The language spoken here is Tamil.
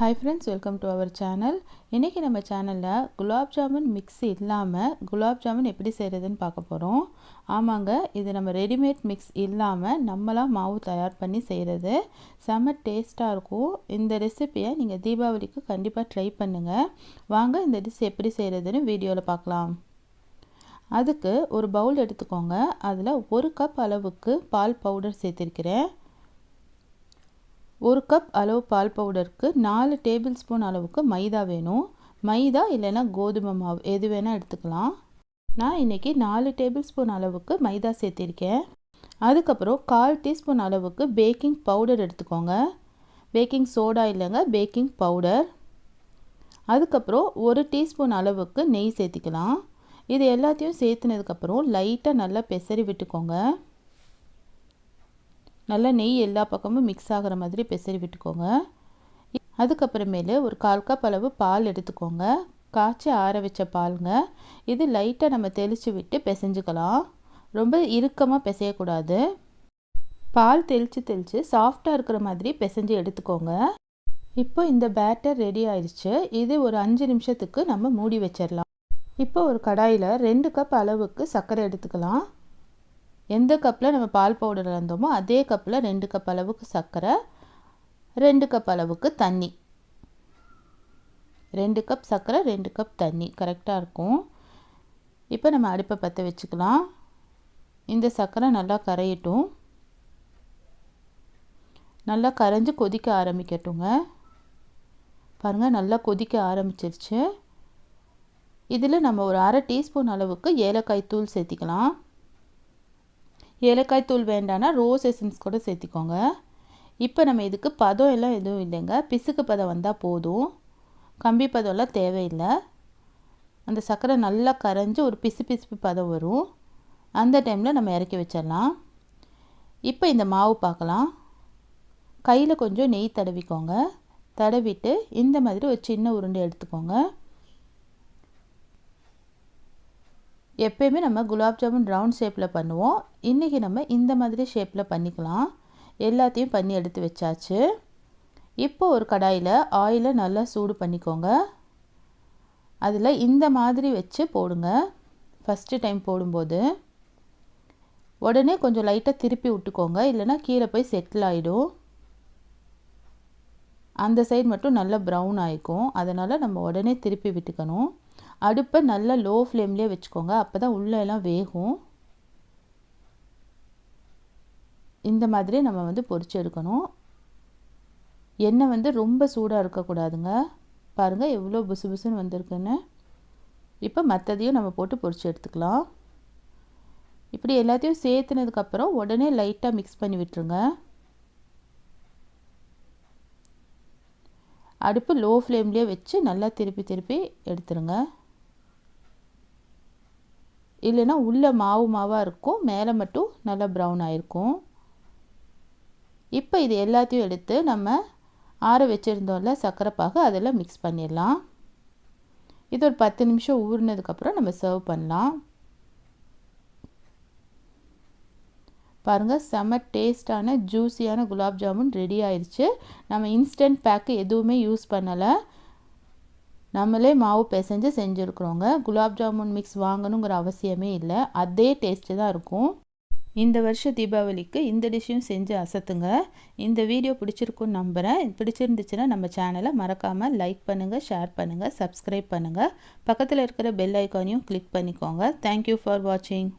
Hi friends welcome to our channel இன்றைக்கி நம்ம சேனலில் குலாப் ஜாமுன் மிக்ஸ் இல்லாமல் குலாப் ஜாமுன் எப்படி செய்கிறதுன்னு பார்க்க போகிறோம் ஆமாங்க இது நம்ம ரெடிமேட் மிக்ஸ் இல்லாமல் நம்மளாக மாவு தயார் பண்ணி செய்கிறது செம்ம டேஸ்ட்டாக இருக்கும். இந்த ரெசிப்பியை நீங்கள் தீபாவளிக்கு கண்டிப்பாக ட்ரை பண்ணுங்கள் வாங்க இந்த டிஷ் எப்படி செய்கிறதுன்னு வீடியோவில் பார்க்கலாம். அதுக்கு ஒரு பவுல் எடுத்துக்கோங்க. அதில் ஒரு கப் அளவுக்கு பால் பவுடர் சேர்த்திருக்கிறேன். ஒரு கப் அளவு பால் பவுடருக்கு நாலு டேபிள் ஸ்பூன் அளவுக்கு மைதா வேணும். மைதா இல்லைன்னா கோதுமை மாவு எது வேணால் எடுத்துக்கலாம். நான் இன்றைக்கி நாலு டேபிள் ஸ்பூன் அளவுக்கு மைதா சேர்த்திருக்கேன். அதுக்கப்புறம் கால் டீஸ்பூன் அளவுக்கு பேக்கிங் பவுடர் எடுத்துக்கோங்க. பேக்கிங் சோடா இல்லைங்க பேக்கிங் பவுடர் அதுக்கப்புறம் ஒரு டீஸ்பூன் அளவுக்கு நெய் சேர்த்திக்கலாம். இது எல்லாத்தையும் சேர்த்துனதுக்கப்புறம் லைட்டாக நல்லா பெசரி விட்டுக்கோங்க. நல்லா நெய் எல்லா பக்கமும் மிக்ஸ் ஆகிற மாதிரி பெசரி விட்டுக்கோங்க. அதுக்கப்புறமேலு ஒரு கால் கப் அளவு பால் எடுத்துக்கோங்க. காய்ச்சி ஆற வச்ச பாலுங்க. இது லைட்டாக நம்ம தெளித்து விட்டு பிசைஞ்சுக்கலாம். ரொம்ப இறுக்கமாக பிசையக்கூடாது. பால் தெளித்து தெளித்து சாஃப்டாக இருக்கிற மாதிரி பிசைஞ்சு எடுத்துக்கோங்க. இப்போ இந்த பேட்டர் ரெடி ஆயிடுச்சு. இது ஒரு அஞ்சு நிமிஷத்துக்கு நம்ம மூடி வச்சிடலாம் இப்போ ஒரு கடாயில் ரெண்டு கப் அளவுக்கு சர்க்கரை எடுத்துக்கலாம். எந்த கப்பில் நம்ம பால் பவுடர் இருந்தோமோ அதே கப்பில் ரெண்டு கப் அளவுக்கு சர்க்கரை ரெண்டு கப் அளவுக்கு தண்ணி. ரெண்டு கப் சர்க்கரை ரெண்டு கப் தண்ணி. கரெக்டாக இருக்கும். இப்போ நம்ம அடுப்பை பற்ற வச்சுக்கலாம். இந்த சர்க்கரை நல்லா கரையட்டும். நல்லா கரைஞ்சி கொதிக்க ஆரம்பிக்கட்டுங்க. பாருங்கள் நல்லா கொதிக்க ஆரம்பிச்சிருச்சு. இதில் நம்ம ஒரு அரை டீஸ்பூன் அளவுக்கு ஏலக்காய் தூள் சேர்த்திக்கலாம். ஏலக்காய் தூள் வேண்டான்னா ரோஸ் எசன்ஸ் கூட சேர்த்திக்கோங்க. இப்போ நம்ம இதுக்கு பதம் எல்லாம் எதுவும் இல்லைங்க. பிசுக்கு பதம் வந்தால் போதும். கம்பி பதம்லாம் தேவையில்லை. அந்த சர்க்கரை நல்லா கரைஞ்சி ஒரு பிசு பிசுப்பு பதம் வரும். அந்த டைமில் நம்ம இறக்கி வச்சிடலாம். இப்போ இந்த மாவு பார்க்கலாம். கையில் கொஞ்சம் நெய் தடவிக்கோங்க. தடவிட்டு இந்த மாதிரி ஒரு சின்ன உருண்டை எடுத்துக்கோங்க. எப்பயுமே நம்ம குலாப் ஜாமுன் ரவுண்ட் ஷேப்பில் பண்ணுவோம். இன்றைக்கி நம்ம இந்த மாதிரி ஷேப்பில் பண்ணிக்கலாம். எல்லாத்தையும் பண்ணி எடுத்து வச்சாச்சு. இப்போ ஒரு கடாயில் ஆயிலை நல்லா சூடு பண்ணிக்கோங்க. அதில் இந்த மாதிரி வச்சு போடுங்க. ஃபஸ்ட்டு டைம் போடும்போது. உடனே கொஞ்சம் லைட்டாக திருப்பி விட்டுக்கோங்க. இல்லைனா கீழே போய் செட்டில் ஆகிடும் அந்த சைடு மட்டும் நல்லா ப்ரௌன் ஆகிக்கும் அதனால் நம்ம உடனே திருப்பி விட்டுக்கணும். அடுப்பை நல்லா லோ ஃப்ளேம்லேயே வச்சுக்கோங்க. அப்போ தான் உள்ளெல்லாம் வேகும். இந்த மாதிரி நம்ம வந்து பொறிச்சு எடுக்கணும். எண்ணெய் வந்து ரொம்ப சூடாக இருக்கக்கூடாதுங்க. பாருங்கள் எவ்வளோ புசு புசுன்னு வந்திருக்குன்னு. இப்போ மற்றதையும் நம்ம போட்டு பொறிச்சு எடுத்துக்கலாம். இப்படி எல்லாத்தையும் சேர்த்துனதுக்கப்புறம் உடனே லைட்டாக மிக்ஸ் பண்ணி விட்டுருங்க. அடுப்பு லோ ஃப்ளேம்லேயே வச்சு நல்லா திருப்பி திருப்பி எடுத்துருங்க. இல்லைன்னா உள்ளே மாவு மாவாக இருக்கும் மேலே மட்டும் நல்லா ப்ரௌன் ஆகிருக்கும் இப்போ இது எல்லாத்தையும் எடுத்து நம்ம ஆற வச்சுருந்தோம்ல சர்க்கரை அதில் மிக்ஸ் பண்ணிடலாம். இது ஒரு பத்து நிமிஷம் ஊறினதுக்கப்புறம் நம்ம சர்வ் பண்ணலாம். பாருங்கள் செம்ம டேஸ்டான ஜூஸியான குலாப் ஜாமுன் ரெடி ஆயிடுச்சு நம்ம இன்ஸ்டன்ட் பேக்கு எதுவுமே யூஸ் பண்ணலை. நம்மளே மாவு பிசைஞ்சு செஞ்சுருக்குறோங்க. குலாப் ஜாமுன் மிக்ஸ் வாங்கணுங்கிற அவசியமே இல்லை. அதே டேஸ்ட்டு தான் இருக்கும். இந்த வருஷம் தீபாவளிக்கு இந்த டிஷ்ஷையும் செஞ்சு அசத்துங்க. இந்த வீடியோ பிடிச்சிருக்குன்னு நம்புகிறேன் பிடிச்சிருந்துச்சுன்னா நம்ம சேனலை மறக்காமல் லைக் பண்ணுங்கள் ஷேர் பண்ணுங்கள் சப்ஸ்கிரைப் பண்ணுங்கள் பக்கத்தில் இருக்கிற பெல் ஐக்கானையும் கிளிக் பண்ணிக்கோங்க. தேங்க்யூ ஃபார் வாட்சிங்